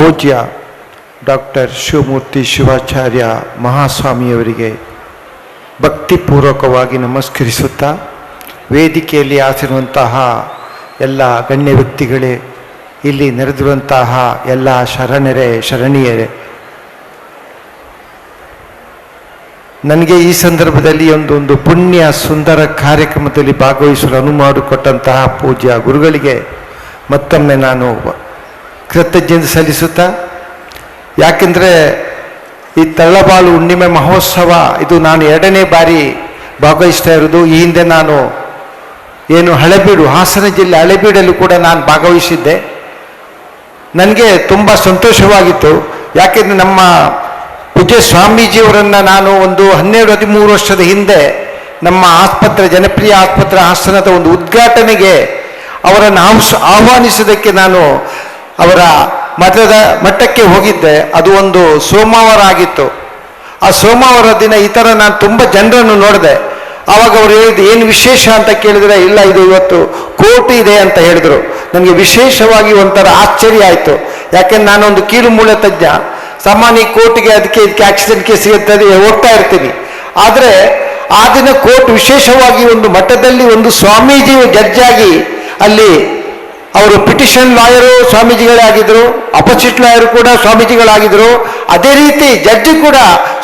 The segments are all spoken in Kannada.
ಪೂಜ್ಯ ಡಾಕ್ಟರ್ ಶಿವಮೂರ್ತಿ ಶಿವಾಚಾರ್ಯ ಮಹಾಸ್ವಾಮಿಯವರಿಗೆ ಭಕ್ತಿಪೂರ್ವಕವಾಗಿ ನಮಸ್ಕರಿಸುತ್ತಾ ವೇದಿಕೆಯಲ್ಲಿ ಆಸಿರುವಂತಹ ಎಲ್ಲ ಗಣ್ಯ ವ್ಯಕ್ತಿಗಳೇ, ಇಲ್ಲಿ ನೆರೆದಿರುವಂತಹ ಎಲ್ಲ ಶರಣರೇ, ಶರಣೀಯರೇ, ನನಗೆ ಈ ಸಂದರ್ಭದಲ್ಲಿ ಒಂದೊಂದು ಒಂದು ಪುಣ್ಯ ಸುಂದರ ಕಾರ್ಯಕ್ರಮದಲ್ಲಿ ಭಾಗವಹಿಸಲು ಅನುವು ಮಾಡಿಕೊಟ್ಟಂತಹ ಪೂಜ್ಯ ಗುರುಗಳಿಗೆ ಮತ್ತೊಮ್ಮೆ ನಾನು ಕೃತಜ್ಞತೆ ಸಲ್ಲಿಸುತ್ತಾ? ಯಾಕೆಂದರೆ ಈ ತಳ್ಳಬಾಳು ಹುಣ್ಣಿಮೆ ಮಹೋತ್ಸವ ಇದು ನಾನು ಎರಡನೇ ಬಾರಿ ಭಾಗವಹಿಸ್ತಾ ಇರೋದು ಈ ಹಿಂದೆ ನಾನು ಏನು ಹಳೆಬೀಡು, ಹಾಸನ ಜಿಲ್ಲೆ ಹಳೆಬೀಡಲ್ಲೂ ಕೂಡ ನಾನು ಭಾಗವಹಿಸಿದ್ದೆ. ನನಗೆ ತುಂಬ ಸಂತೋಷವಾಗಿತ್ತು. ಯಾಕೆಂದರೆ ನಮ್ಮ ಪೂಜ್ಯ ಸ್ವಾಮೀಜಿಯವರನ್ನು ನಾನು ಒಂದು ಹನ್ನೆರಡು, ಹದಿಮೂರು ವರ್ಷದ ಹಿಂದೆ ನಮ್ಮ ಆಸ್ಪತ್ರೆ, ಜನಪ್ರಿಯ ಆಸ್ಪತ್ರೆ ಹಾಸನದ ಒಂದು ಉದ್ಘಾಟನೆಗೆ ಅವರನ್ನು ಆಹ್ವಾನಿಸ, ಆಹ್ವಾನಿಸೋದಕ್ಕೆ ನಾನು ಅವರ ಮಠದ ಮಟ್ಟಕ್ಕೆ ಹೋಗಿದ್ದೆ. ಅದು ಒಂದು ಸೋಮವಾರ ಆಗಿತ್ತು. ಆ ಸೋಮವಾರ ದಿನ ಈ ಥರ ನಾನು ತುಂಬ ಜನರನ್ನು ನೋಡಿದೆ. ಆವಾಗ ಅವರು ಹೇಳಿದ್ದು, ಏನು ವಿಶೇಷ ಅಂತ ಕೇಳಿದ್ರೆ, ಇಲ್ಲ, ಇದು ಇವತ್ತು ಕೋರ್ಟ್ ಇದೆ ಅಂತ ಹೇಳಿದರು. ನನಗೆ ವಿಶೇಷವಾಗಿ ಒಂಥರ ಆಶ್ಚರ್ಯ ಆಯಿತು. ಯಾಕೆಂದ್ರೆ ನಾನೊಂದು ಕೀಲು ಮೂಳೆ ತಜ್ಞ. ಸಾಮಾನ್ಯ ಕೋರ್ಟ್ಗೆ ಅದಕ್ಕೆ ಇದಕ್ಕೆ ಆಕ್ಸಿಡೆಂಟ್ ಕೇಸ್ ಇರ್ತದೆ ಹೋಗ್ತಾ ಇರ್ತೀನಿ. ಆದರೆ ಆ ದಿನ ಕೋರ್ಟ್ ವಿಶೇಷವಾಗಿ ಒಂದು ಮಠದಲ್ಲಿ ಒಂದು ಸ್ವಾಮೀಜಿ ಜಡ್ಜಾಗಿ ಅಲ್ಲಿ ಅವರು ಪಿಟಿಷನ್ ಲಾಯರು ಸ್ವಾಮೀಜಿಗಳೇ ಆಗಿದ್ರು, ಅಪೋಸಿಟ್ ಲಾಯರ್ ಕೂಡ ಸ್ವಾಮೀಜಿಗಳಾಗಿದ್ರು. ಅದೇ ರೀತಿ ಜಡ್ಜಿ ಕೂಡ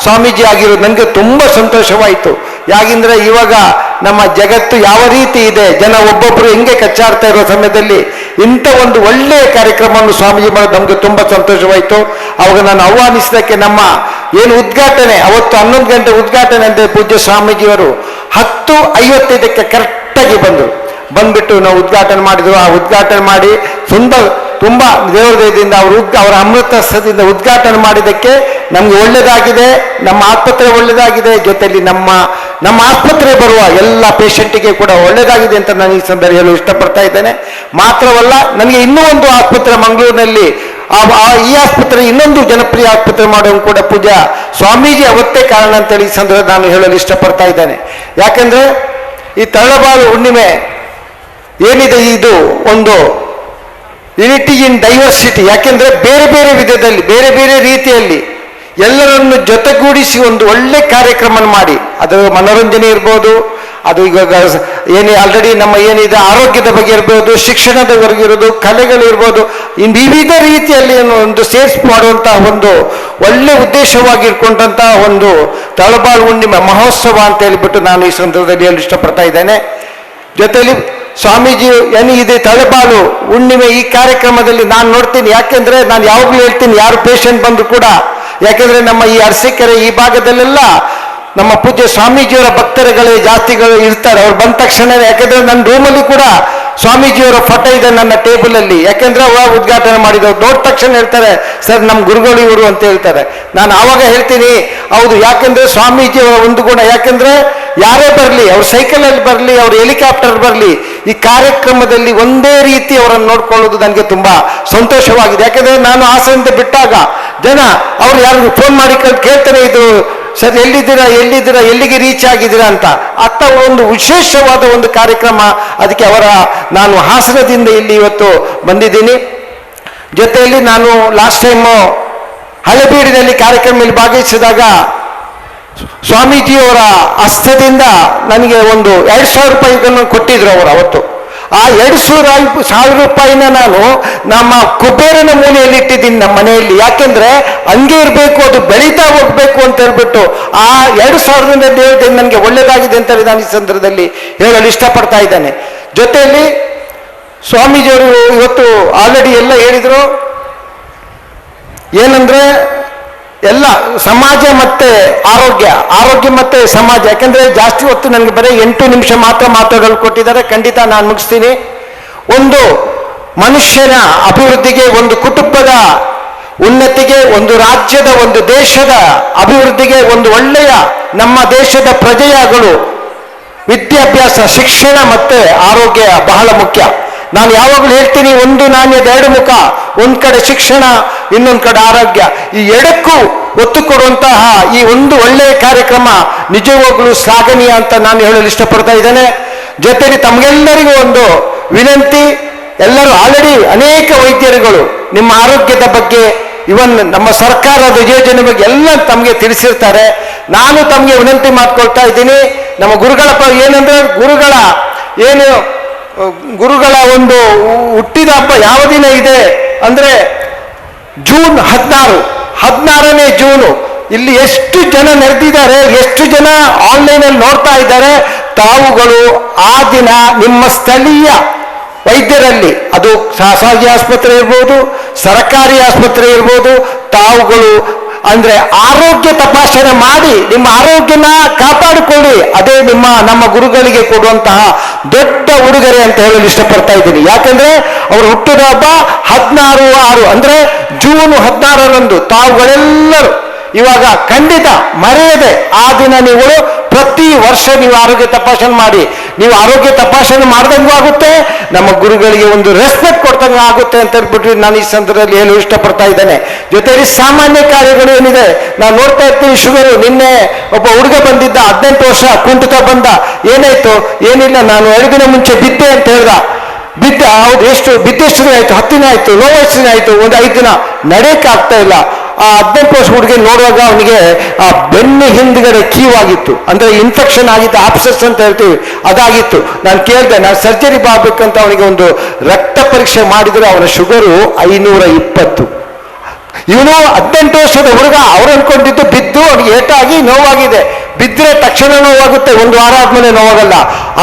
ಸ್ವಾಮೀಜಿ ಆಗಿರೋದು. ನನಗೆ ತುಂಬ ಸಂತೋಷವಾಯಿತು. ಯಾಕೆಂದರೆ ಇವಾಗ ನಮ್ಮ ಜಗತ್ತು ಯಾವ ರೀತಿ ಇದೆ, ಜನ ಒಬ್ಬೊಬ್ಬರು ಹೆಂಗೆ ಕಚ್ಚಾಡ್ತಾ ಇರೋ ಸಮಯದಲ್ಲಿ ಇಂಥ ಒಂದು ಒಳ್ಳೆಯ ಕಾರ್ಯಕ್ರಮವನ್ನು ಸ್ವಾಮೀಜಿ ಮಾಡೋದು ನಮಗೆ ತುಂಬ ಸಂತೋಷವಾಯಿತು. ಅವಾಗ ನಾನು ಆಹ್ವಾನಿಸಿದ್ದಕ್ಕೆ ನಮ್ಮ ಏನು ಉದ್ಘಾಟನೆ, ಅವತ್ತು ಹನ್ನೊಂದು ಗಂಟೆ ಉದ್ಘಾಟನೆ ಅಂದರೆ ಪೂಜ್ಯ ಸ್ವಾಮೀಜಿಯವರು ಹತ್ತು ಐವತ್ತೈದಕ್ಕೆ ಕರೆಕ್ಟಾಗಿ ಬಂದರು. ಬಂದ್ಬಿಟ್ಟು ನಾವು ಉದ್ಘಾಟನೆ ಮಾಡಿದ್ರು ಆ ಉದ್ಘಾಟನೆ ಮಾಡಿ ಸುಂದರ ತುಂಬ ದೇವರ ದಯದಿಂದ ಅವರು ಉದ್ ಅವರ ಅಮೃತಸ್ಥದಿಂದ ಉದ್ಘಾಟನೆ ಮಾಡಿದ್ದಕ್ಕೆ ನಮ್ಗೆ ಒಳ್ಳೆಯದಾಗಿದೆ ನಮ್ಮ ಆಸ್ಪತ್ರೆ ಒಳ್ಳೆಯದಾಗಿದೆ ಜೊತೆಯಲ್ಲಿ ನಮ್ಮ ನಮ್ಮ ಆಸ್ಪತ್ರೆ ಬರುವ ಎಲ್ಲ ಪೇಷಂಟಿಗೆ ಕೂಡ ಒಳ್ಳೆಯದಾಗಿದೆ ಅಂತ ನಾನು ಈ ಸಂದರ್ಭ ಹೇಳಲು ಇಷ್ಟಪಡ್ತಾ ಇದ್ದೇನೆ. ಮಾತ್ರವಲ್ಲ, ನನಗೆ ಇನ್ನೂ ಒಂದು ಆಸ್ಪತ್ರೆ ಮಂಗಳೂರಿನಲ್ಲಿ, ಆ ಈ ಆಸ್ಪತ್ರೆ ಇನ್ನೊಂದು ಜನಪ್ರಿಯ ಆಸ್ಪತ್ರೆ ಮಾಡುವ ಕೂಡ ಪೂಜಾ ಸ್ವಾಮೀಜಿ ಅವತ್ತೇ ಕಾರಣ ಅಂತೇಳಿ ಈ ಸಂದರ್ಭ ನಾನು ಹೇಳಲು ಇಷ್ಟಪಡ್ತಾ ಇದ್ದೇನೆ. ಯಾಕೆಂದರೆ ಈ ತಳ್ಳಬಾಳು ಹುಣ್ಣಿಮೆ ಏನಿದೆ ಇದು? ಒಂದು ಯುನಿಟಿ ಇನ್ ಡೈವರ್ಸಿಟಿ ಯಾಕೆಂದ್ರೆ ಬೇರೆ ಬೇರೆ ವಿಧದಲ್ಲಿ, ಬೇರೆ ಬೇರೆ ರೀತಿಯಲ್ಲಿ ಎಲ್ಲರನ್ನು ಜೊತೆಗೂಡಿಸಿ ಒಂದು ಒಳ್ಳೆ ಕಾರ್ಯಕ್ರಮ ಮಾಡಿ. ಅದು ಮನೋರಂಜನೆ ಇರ್ಬೋದು, ಅದು ಇವಾಗ ಏನೇ ಆಲ್ರೆಡಿ ನಮ್ಮ ಏನಿದೆ, ಆರೋಗ್ಯದ ಬಗ್ಗೆ ಇರ್ಬೋದು, ಶಿಕ್ಷಣದ ಬಗ್ಗೆ ಇರ್ಬೋದು ಕಲೆಗಳಿರ್ಬೋದು ಇನ್ನು ವಿವಿಧ ರೀತಿಯಲ್ಲಿ ಒಂದು ಸೇರ್ಸ್ ಮಾಡುವಂತಹ ಒಂದು ಒಳ್ಳೆ ಉದ್ದೇಶವಾಗಿರ್ಕೊಂಡಂತಹ ಒಂದು ತಳಬಾಳು ಹುಣ್ಣಿಮೆ ಮಹೋತ್ಸವ ಅಂತ ಹೇಳಿಬಿಟ್ಟು ನಾನು ಈ ಸಂದರ್ಭದಲ್ಲಿ ಹೇಳಲು ಇಷ್ಟಪಡ್ತಾ ಇದ್ದೇನೆ. ಜೊತೆಯಲ್ಲಿ ಸ್ವಾಮೀಜಿ ಏನು ಇದೆ, ತಲೆಬಾಲು. ಹುಣ್ಣಿಮೆ ಈ ಕಾರ್ಯಕ್ರಮದಲ್ಲಿ ನಾನು ನೋಡ್ತೀನಿ. ಯಾಕೆಂದ್ರೆ ನಾನು ಯಾವಾಗಲೂ ಹೇಳ್ತೀನಿ, ಯಾರು ಪೇಷಂಟ್ ಬಂದ್ರು ಕೂಡ. ಯಾಕೆಂದ್ರೆ ನಮ್ಮ ಈ ಅರಸೀಕೆರೆ ಈ ಭಾಗದಲ್ಲೆಲ್ಲ ನಮ್ಮ ಪೂಜ್ಯ ಸ್ವಾಮೀಜಿಯವರ ಭಕ್ತರುಗಳೇ, ಜಾತಿಗಳು ಇರ್ತಾರೆ. ಅವ್ರು ಬಂದ ತಕ್ಷಣ ಯಾಕೆಂದ್ರೆ ನನ್ನ ರೂಮಲ್ಲಿ ಕೂಡ ಸ್ವಾಮೀಜಿಯವರ ಫೋಟೋ ಇದೆ ನನ್ನ ಟೇಬಲ್ ಅಲ್ಲಿ ಯಾಕೆಂದ್ರೆ ಅವ ಉದ್ಘಾಟನೆ ಮಾಡಿದವ್ರು ನೋಡಿದ ತಕ್ಷಣ ಹೇಳ್ತಾರೆ, ಸರ್ ನಮ್ಮ ಗುರುಗಳು ಇವರು ಅಂತ ಹೇಳ್ತಾರೆ. ನಾನು ಆವಾಗ ಹೇಳ್ತೀನಿ, ಹೌದು, ಯಾಕೆಂದ್ರೆ ಸ್ವಾಮೀಜಿಯವರ ಒಂದು ಗುಣ, ಯಾಕೆಂದ್ರೆ ಯಾರೇ ಬರಲಿ, ಅವ್ರ ಸೈಕಲಲ್ಲಿ ಬರಲಿ, ಅವ್ರ ಹೆಲಿಕಾಪ್ಟರ್ ಬರಲಿ, ಈ ಕಾರ್ಯಕ್ರಮದಲ್ಲಿ ಒಂದೇ ರೀತಿ ಅವರನ್ನು ನೋಡ್ಕೊಳ್ಳೋದು ನನಗೆ ತುಂಬಾ ಸಂತೋಷವಾಗಿದೆ. ಯಾಕೆಂದರೆ ನಾನು ಹಾಸನದಿಂದ ಬಿಟ್ಟಾಗ ಜನ ಅವ್ರು ಯಾರಿಗೂ ಫೋನ್ ಮಾಡಿ ಕೇಳ್- ಕೇಳ್ತಾನೆ ಇದು ಸರ್ ಎಲ್ಲಿದ್ದೀರಾ ಎಲ್ಲಿದ್ದೀರಾ, ಎಲ್ಲಿಗೆ ರೀಚ್ ಆಗಿದ್ದೀರಾ ಅಂತ. ಅತ್ತ ಒಂದು ವಿಶೇಷವಾದ ಒಂದು ಕಾರ್ಯಕ್ರಮ ಅದಕ್ಕೆ ಅವರ, ನಾನು ಹಾಸನದಿಂದ ಇಲ್ಲಿ ಇವತ್ತು ಬಂದಿದ್ದೀನಿ. ಜೊತೆಯಲ್ಲಿ ನಾನು ಲಾಸ್ಟ್ ಟೈಮು ಹಳೆಬೀಡಿನಲ್ಲಿ ಕಾರ್ಯಕ್ರಮದಲ್ಲಿ ಭಾಗವಹಿಸಿದಾಗ ಸ್ವಾಮೀಜಿಯವರ ಹಸ್ತದಿಂದ ನನಗೆ ಒಂದು ಎರಡು ಸಾವಿರ ರೂಪಾಯಿಗಳನ್ನು ಕೊಟ್ಟಿದ್ರು ಅವರು ಅವತ್ತು. ಆ ಎರಡು ಸಾವಿರ ಸಾವಿರ ರೂಪಾಯಿನ ನಾನು ನಮ್ಮ ಕುಬೇರನ ಮೂಲೆಯಲ್ಲಿ ಇಟ್ಟಿದ್ದೀನಿ ನಮ್ಮ ಮನೆಯಲ್ಲಿ. ಯಾಕೆಂದ್ರೆ ಹಂಗೆ ಇರಬೇಕು, ಅದು ಬೆಳೀತಾ ಹೋಗ್ಬೇಕು ಅಂತ ಹೇಳ್ಬಿಟ್ಟು ಆ ಎರಡು ಸಾವಿರದಿಂದ ದೇವರಿಂದ ನನಗೆ ಒಳ್ಳೇದಾಗಿದೆ ಅಂತ ನಾನು ಈ ಸಂದರ್ಭದಲ್ಲಿ ಹೇಳಲು ಇಷ್ಟಪಡ್ತಾ ಇದ್ದಾನೆ. ಜೊತೆಯಲ್ಲಿ ಸ್ವಾಮೀಜಿಯವರು ಇವತ್ತು ಆಲ್ರೆಡಿ ಎಲ್ಲ ಹೇಳಿದರು. ಏನಂದ್ರೆ ಎಲ್ಲ ಸಮಾಜ ಮತ್ತೆ ಆರೋಗ್ಯ ಆರೋಗ್ಯ ಮತ್ತೆ ಸಮಾಜ, ಯಾಕಂದ್ರೆ ಜಾಸ್ತಿ ಹೊತ್ತು ನನಗೆ ಬರೀ ಎಂಟು ನಿಮಿಷ ಮಾತ್ರ ಮಾತಾಡಲು ಕೊಟ್ಟಿದ್ದಾರೆ. ಖಂಡಿತ ನಾನು ಮುಗಿಸ್ತೀನಿ. ಒಂದು ಮನುಷ್ಯನ ಅಭಿವೃದ್ಧಿಗೆ ಒಂದು ಕುಟುಂಬದ ಉನ್ನತಿಗೆ, ಒಂದು ರಾಜ್ಯದ, ಒಂದು ದೇಶದ ಅಭಿವೃದ್ಧಿಗೆ ಒಂದು ಒಳ್ಳೆಯ ನಮ್ಮ ದೇಶದ ಪ್ರಜೆಯಗಳು ವಿದ್ಯಾಭ್ಯಾಸ, ಶಿಕ್ಷಣ ಮತ್ತೆ ಆರೋಗ್ಯ ಬಹಳ ಮುಖ್ಯ. ನಾನು ಯಾವಾಗಲೂ ಹೇಳ್ತೀನಿ, ಒಂದು ನಾಣ್ಯದ ಎರಡು ಮುಖ, ಒಂದು ಕಡೆ ಶಿಕ್ಷಣ ಇನ್ನೊಂದು ಕಡೆ ಆರೋಗ್ಯ. ಈ ಎರಡಕ್ಕೂ ಒತ್ತು ಕೊಡುವಂತಹ ಈ ಒಂದು ಒಳ್ಳೆಯ ಕಾರ್ಯಕ್ರಮ ನಿಜವಾಗ್ಲೂ ಶ್ಲಾಘನೀಯ ಅಂತ ನಾನು ಹೇಳಲು ಇಷ್ಟಪಡ್ತಾ ಇದ್ದೇನೆ. ಜೊತೆಗೆ ತಮಗೆಲ್ಲರಿಗೂ ಒಂದು ವಿನಂತಿ, ಎಲ್ಲರೂ ಆಲ್ರೆಡಿ ಅನೇಕ ವೈದ್ಯರುಗಳು ನಿಮ್ಮ ಆರೋಗ್ಯದ ಬಗ್ಗೆ ಇವನ್ ನಮ್ಮ ಸರ್ಕಾರದ ಯೋಜನೆ ಬಗ್ಗೆ ಎಲ್ಲ ತಮಗೆ ತಿಳಿಸಿರ್ತಾರೆ. ನಾನು ತಮಗೆ ವಿನಂತಿ ಮಾಡ್ಕೊಳ್ತಾ ಇದ್ದೀನಿ. ನಮ್ಮ ಗುರುಗಳ ಪ, ಏನಂದ್ರೆ ಗುರುಗಳ ಏನು, ಗುರುಗಳ ಒಂದು ಹುಟ್ಟಿದ ಹಬ್ಬ ಯಾವ ದಿನ ಇದೆ? ಅಂದ್ರೆ ಜೂನ್ ಹದಿನಾರು, ಹದಿನಾರನೇ ಜೂನು. ಇಲ್ಲಿ ಎಷ್ಟು ಜನ ನೆರೆದಿದ್ದಾರೆ, ಎಷ್ಟು ಜನ ಆನ್ಲೈನ್ ಅಲ್ಲಿ ನೋಡ್ತಾ ಇದ್ದಾರೆ, ತಾವುಗಳು ಆ ದಿನ ನಿಮ್ಮ ಸ್ಥಳೀಯ ವೈದ್ಯರಲ್ಲಿ, ಅದು ಖಾಸಗಿ ಆಸ್ಪತ್ರೆ ಇರ್ಬೋದು, ಸರ್ಕಾರಿ ಆಸ್ಪತ್ರೆ ಇರ್ಬೋದು, ತಾವುಗಳು ಅಂದ್ರೆ ಆರೋಗ್ಯ ತಪಾಸಣೆ ಮಾಡಿ ನಿಮ್ಮ ಆರೋಗ್ಯನ ಕಾಪಾಡಿಕೊಳ್ಳಿ. ಅದೇ ನಿಮ್ಮ, ನಮ್ಮ ಗುರುಗಳಿಗೆ ಕೊಡುವಂತಹ ದೊಡ್ಡ ಉಡುಗೊರೆ ಅಂತ ಹೇಳಲು ಇಷ್ಟಪಡ್ತಾ ಇದ್ದೀನಿ. ಯಾಕಂದ್ರೆ ಅವರು ಹುಟ್ಟಿದ ಹಬ್ಬ ಹದಿನಾರು ಆರು, ಅಂದ್ರೆ ಜೂನ್ ಹದಿನಾರರಂದು ತಾವುಗಳೆಲ್ಲರೂ ಇವಾಗ ಖಂಡಿತ ಮರೆಯದೆ ಆ ದಿನ ನೀವು ಪ್ರತಿ ವರ್ಷ ನೀವು ಆರೋಗ್ಯ ತಪಾಸಣೆ ಮಾಡಿ, ನೀವು ಆರೋಗ್ಯ ತಪಾಸಣೆ ಮಾಡ್ದಂಗೂ ಆಗುತ್ತೆ, ನಮ್ಮ ಗುರುಗಳಿಗೆ ಒಂದು ರೆಸ್ಪೆಕ್ಟ್ ಕೊಡ್ದಂಗೆ ಆಗುತ್ತೆ ಅಂತ ಹೇಳ್ಬಿಟ್ಟು ನಾನು ಈ ಸಂದರ್ಭದಲ್ಲಿ ಏನು ಇಷ್ಟಪಡ್ತಾ ಇದ್ದೇನೆ. ಜೊತೆಯಲ್ಲಿ ಸಾಮಾನ್ಯ ಕಾರ್ಯಗಳು ಏನಿದೆ, ನಾನು ನೋಡ್ತಾ ಇರ್ತೀನಿ ಶುಗರು, ನಿನ್ನೆ ಒಬ್ಬ ಹುಡುಗ ಬಂದಿದ್ದ, ಹದಿನೆಂಟು ವರ್ಷ ಕುಂಟುತ ಬಂದ, ಏನಾಯ್ತು? ಏನಿಲ್ಲ, ನಾನು ಎರಡು ದಿನ ಮುಂಚೆ ಬಿದ್ದೆ ಅಂತ ಹೇಳ್ದ. ಬಿದ್ದ, ಹೌದು, ಎಷ್ಟು, ಬಿದ್ದೆಷ್ಟು ದಿನ ಆಯ್ತು? ಹತ್ತು ದಿನ ಆಯ್ತು ನೋವೆಷ್ಟು ದಿನ ಆಯ್ತು, ಒಂದು ಐದು ದಿನ. ನಡೆಯಕ್ಕೆ ಆಗ್ತಾ ಇಲ್ಲ. ಆ ಹದಿನೆಂಟು ವರ್ಷ ಹುಡುಗಿ ನೋಡುವಾಗ ಅವನಿಗೆ, ಆ ಬೆನ್ನು ಹಿಂದ್ಗಡೆ ಕೀವಾಗಿತ್ತು. ಅಂದ್ರೆ ಇನ್ಫೆಕ್ಷನ್ ಆಗಿತ್ತು ಆಪ್ಸಸ್ ಅಂತ ಹೇಳ್ತೀವಿ, ಅದಾಗಿತ್ತು. ನಾನು ಕೇಳಿದೆ, ನಾನು ಸರ್ಜರಿ ಬಾಗಬೇಕಂತ ಅವನಿಗೆ ಒಂದು ರಕ್ತ ಪರೀಕ್ಷೆ ಮಾಡಿದ್ರು, ಅವನ ಶುಗರು ಐನೂರ ಇಪ್ಪತ್ತು ಇವನು ಹದಿನೆಂಟು ವರ್ಷದ ಹುಡುಗ, ಅವ್ರು ಅನ್ಕೊಂಡಿದ್ದು ಬಿದ್ದು, ಅವ್ನಿಗೆ ಏಟಾಗಿ ನೋವಾಗಿದೆ. ಬಿದ್ದರೆ ತಕ್ಷಣ ನೋವಾಗುತ್ತೆ, ಒಂದು ವಾರ ಆದ್ಮೇಲೆ ನೋವಾಗಲ್ಲ.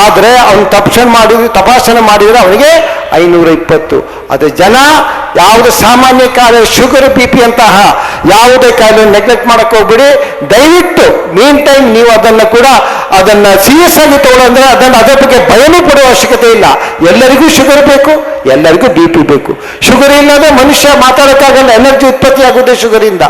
ಆದರೆ ಅವನು ತಪಾಸಣೆ ಮಾಡಿದ್ರೆ ತಪಾಸಣೆ ಮಾಡಿದರೆ ಅವನಿಗೆ ಐನೂರ ಇಪ್ಪತ್ತು ಅದು ಜನ ಯಾವುದೇ ಸಾಮಾನ್ಯ ಕಾಯಿಲೆ ಶುಗರ್ ಬಿ ಪಿ ಅಂತಹ ಯಾವುದೇ ಕಾಯಿಲೆ ನೆಗ್ಲೆಕ್ಟ್ ಮಾಡಕ್ಕೆ ಹೋಗ್ಬಿಡಿ. ದಯವಿಟ್ಟು ಮೀನ್ ಟೈಮ್ ನೀವು ಅದನ್ನು ಕೂಡ ಅದನ್ನ ಸೀರಿಯಸ್ ಆಗಿ ತಗೊಳ್ಳಂದ್ರೆ ಅದನ್ನು ಅದರ ಬಗ್ಗೆ ಭಯನೂ ಪಡುವ ಅವಶ್ಯಕತೆ ಇಲ್ಲ. ಎಲ್ಲರಿಗೂ ಶುಗರ್ ಬೇಕು, ಎಲ್ಲರಿಗೂ ಬಿ ಪಿ ಬೇಕು. ಶುಗರ್ ಇಲ್ಲದೆ ಮನುಷ್ಯ ಮಾತಾಡೋಕ್ಕಾಗಲ್ಲ ಎನರ್ಜಿ ಉತ್ಪತ್ತಿ ಶುಗರಿಂದ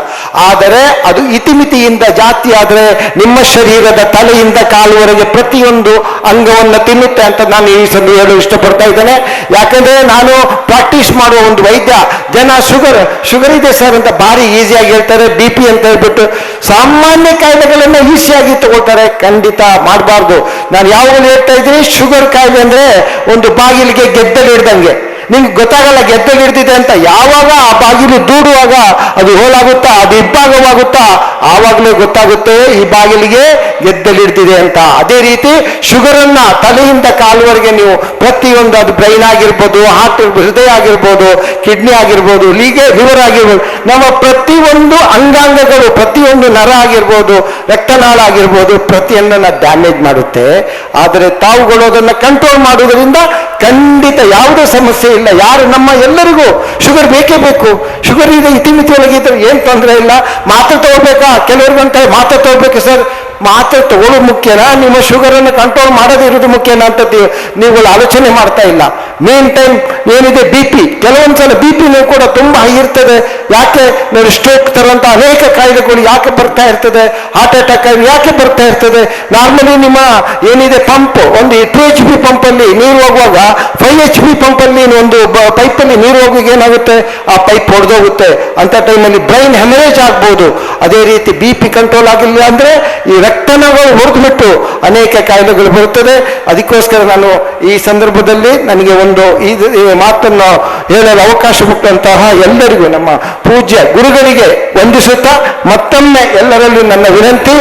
ಆದರೆ ಅದು ಇತಿಮಿತಿಯಿಂದ ಜಾತಿ ಆದರೆ ನಿಮ್ಮ ಶರೀರದ ತಲೆಯಿಂದ ಕಾಲುವರೆಗೆ ಪ್ರತಿಯೊಂದು ಅಂಗವನ್ನು ತಿನ್ನುತ್ತೆ ಅಂತ ನಾನು ಈ ಸಂದು ಹೇಳಲು ಇಷ್ಟಪಡ್ತಾ ಇದ್ದೇನೆ. ಯಾಕಂದ್ರೆ ನಾನು ಪ್ರಾಕ್ಟೀಸ್ ಮಾಡುವ ಒಂದು ವೈದ್ಯ. ಜನ ಶುಗರ್ ಶುಗರ್ ಇದೆ ಸರ್ ಅಂತ ಭಾರಿ ಈಸಿಯಾಗಿ ಹೇಳ್ತಾರೆ ಬಿ ಪಿ ಅಂತ ಹೇಳ್ಬಿಟ್ಟು ಸಾಮಾನ್ಯ ಕಾಯಿಲೆಗಳನ್ನು ಈಸಿಯಾಗಿ ತಗೊಳ್ತಾರೆ, ಖಂಡಿತ ಮಾಡಬಾರ್ದು. ನಾನು ಯಾವಾಗಲೂ ಹೇಳ್ತಾ ಇದ್ದೀನಿ ಶುಗರ್ ಕಾಯಿಲೆ ಅಂದ್ರೆ ಒಂದು ಬಾಗಿಲಿಗೆ ಗೆದ್ದಲು ಹಿಡ್ದಂಗೆ. ನಿಮ್ಗೆ ಗೊತ್ತಾಗಲ್ಲ, ಗೆದ್ದಲು ಹಿಡ್ದಿದೆ ಅಂತ. ಯಾವಾಗ ಆ ಬಾಗಿಲು ದೂಡುವಾಗ ಅದು ಹೋಲಾಗುತ್ತಾ, ಅದು ಇಬ್ಬಾಗವಾಗುತ್ತಾ ಆವಾಗಲೇ ಗೊತ್ತಾಗುತ್ತೆ, ಈ ಬಾಗಿಲಿಗೆ ಗೆದ್ದಲು ಇಡ್ತಿದೆ ಅಂತ. ಅದೇ ರೀತಿ ಶುಗರನ್ನ ತಲೆಯಿಂದ ಕಾಲುವರೆಗೆ ನೀವು ಪ್ರತಿಯೊಂದು ಅದು ಬ್ರೈನ್ ಆಗಿರ್ಬೋದು ಹಾರ್ಟ್ ಹೃದಯ ಆಗಿರ್ಬೋದು, ಕಿಡ್ನಿ ಆಗಿರ್ಬೋದು ಲೀಗೆ ಲಿವರ್ ಆಗಿರ್ಬೋದು, ನಮ್ಮ ಪ್ರತಿಯೊಂದು ಅಂಗಾಂಗಗಳು, ಪ್ರತಿಯೊಂದು ನರ ಆಗಿರ್ಬೋದು, ರಕ್ತನಾಳ ಆಗಿರ್ಬೋದು ಪ್ರತಿಯೊಂದನ್ನು ಡ್ಯಾಮೇಜ್ ಮಾಡುತ್ತೆ. ಆದರೆ ತಾವುಗಳು ಅದನ್ನು ಕಂಟ್ರೋಲ್ ಮಾಡುವುದರಿಂದ ಖಂಡಿತ ಯಾವುದೇ ಸಮಸ್ಯೆ ಇಲ್ಲ. ಯಾರು ನಮ್ಮ ಎಲ್ಲರಿಗೂ ಶುಗರ್ ಬೇಕೇ ಬೇಕು. ಶುಗರ್ ಇದೆ ಇತಿಮಿತಿ ಒಳಗಿದ್ರೆ ಏನು ತೊಂದರೆ ಇಲ್ಲ. ಮಾತ್ರ ತಗೋಬೇಕಾ? ಕೆಲವ್ರಿಗಂತ ಮಾತ್ರ ತಗೋಬೇಕು ಸರ್. ಮಾತ್ರೆ ತಗೊಳ್ಳೋದು ಮುಖ್ಯನಾ? ನಿಮ್ಮ ಶುಗರನ್ನು ಕಂಟ್ರೋಲ್ ಮಾಡೋದು ಇರೋದು ಮುಖ್ಯನಾ ಅಂತ ನೀವು- ಆಲೋಚನೆ ಮಾಡ್ತಾ ಇಲ್ಲ. ಮೇನ್ ಟೈಮ್ ಏನಿದೆ ಬಿ ಪಿ ಕೆಲವೊಂದ್ಸಲ ಬಿ ಪಿನೂ ಕೂಡ ತುಂಬಾ ಹೈ ಇರ್ತದೆ. ಯಾಕೆ ನಾನು ಸ್ಟ್ರೋಕ್ ತರಂತ ಅನೇಕ ಕಾಯಿಲೆಗಳು ಯಾಕೆ ಬರ್ತಾ ಇರ್ತದೆ? ಹಾರ್ಟ್ ಅಟ್ಯಾಕ್ ಯಾಕೆ ಬರ್ತಾ ಇರ್ತದೆ? ನಾರ್ಮಲಿ ನಿಮ್ಮ ಏನಿದೆ ಪಂಪ್ ಒಂದು ಟು ಎಚ್ ಪಿ ಪಂಪಲ್ಲಿ ನೀರು ಹೋಗುವಾಗ ಫೈವ್ ಎಚ್ ಪಿ ಪಂಪಲ್ಲಿ ಒಂದು ಪೈಪಲ್ಲಿ ನೀರು ಹೋಗುವಾಗ ಏನಾಗುತ್ತೆ? ಆ ಪೈಪ್ ಹೊಡೆದೋಗುತ್ತೆ ಅಂತ ಟೈಮಲ್ಲಿ ಬ್ರೈನ್ ಹೆಮರೇಜ್ ಆಗ್ಬೋದು. ಅದೇ ರೀತಿ ಬಿ ಪಿ ಕಂಟ್ರೋಲ್ ಆಗಿಲ್ಲ ಅಂದ್ರೆ ಈ ರಕ್ತನಾಳಗಳು ಹೊಡೆದ್ಬಿಟ್ಟು ಅನೇಕ ಕಾಯಿಲೆಗಳು ಬರುತ್ತದೆ. ಅದಕ್ಕೋಸ್ಕರ ನಾನು ಈ ಸಂದರ್ಭದಲ್ಲಿ ನನಗೆ ಒಂದು ಈ ಮಾತನ್ನು ಹೇಳಲು ಅವಕಾಶ ಕೊಟ್ಟಂತಹ ಎಲ್ಲರಿಗೂ ನಮ್ಮ ಪೂಜ್ಯ ಗುರುಗಳಿಗೆ ವಂದಿಸುತ್ತಾ ಮತ್ತೊಮ್ಮೆ ಎಲ್ಲರಲ್ಲೂ ನನ್ನ ವಿನಂತಿ,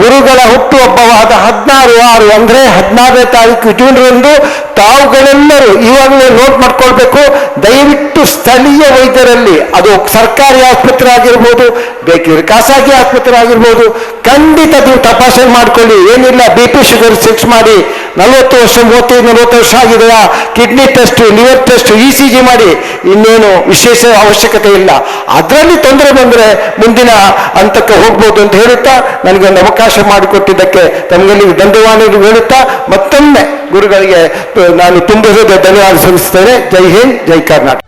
ಗುರುಗಳ ಹುಟ್ಟುಹಬ್ಬವಾದ ಹದಿನಾರು ಆರು ಅಂದ್ರೆ ಹದಿನಾರನೇ ತಾರೀಕು ಜೂನ್ರಂದು ತಾವುಗಳೆಲ್ಲರೂ ಇವಾಗಲೇ ನೋಟ್ ಮಾಡ್ಕೊಳ್ಬೇಕು. ದಯವಿಟ್ಟು ಸ್ಥಳೀಯ ವೈದ್ಯರಲ್ಲಿ, ಅದು ಸರ್ಕಾರಿ ಆಸ್ಪತ್ರೆ ಆಗಿರ್ಬೋದು ಬೇಕಿದ್ರೆ ಖಾಸಗಿ ಆಸ್ಪತ್ರೆ ಆಗಿರ್ಬೋದು ಖಂಡಿತ ನೀವು ತಪಾಸಣೆ ಮಾಡ್ಕೊಳ್ಳಿ. ಏನಿಲ್ಲ ಬಿ ಪಿ ಶುಗರ್ ಚೆಕ್ಸ್ ಮಾಡಿ, ನಲವತ್ತು ವರ್ಷ, ಮೂವತ್ತೈದು, ನಲವತ್ತು ವರ್ಷ ಆಗಿದೆಯಾ? Kidney test, liver test E C G ಮಾಡಿ, ಇನ್ನೇನು ವಿಶೇಷ ಅವಶ್ಯಕತೆ ಇಲ್ಲ. ಅದರಲ್ಲಿ ತೊಂದರೆ ಬಂದರೆ ಮುಂದಿನ ಹಂತಕ್ಕೆ ಹೋಗ್ಬೋದು ಅಂತ ಹೇಳುತ್ತಾ, ನನಗೊಂದು ಅವಕಾಶ ಮಾಡಿಕೊಟ್ಟಿದ್ದಕ್ಕೆ ತಮಗೆಲ್ಲಿ ದಂಡವಾಣಿಗಳು ಹೇಳುತ್ತಾ, ಮತ್ತೊಮ್ಮೆ ಗುರುಗಳಿಗೆ ನಾನು ತುಂಬ ಹೃದಯ ಧನ್ಯವಾದ ಸಲ್ಲಿಸ್ತೇನೆ ಜೈ ಹಿಂದ್, ಜೈ ಕರ್ನಾಟಕ.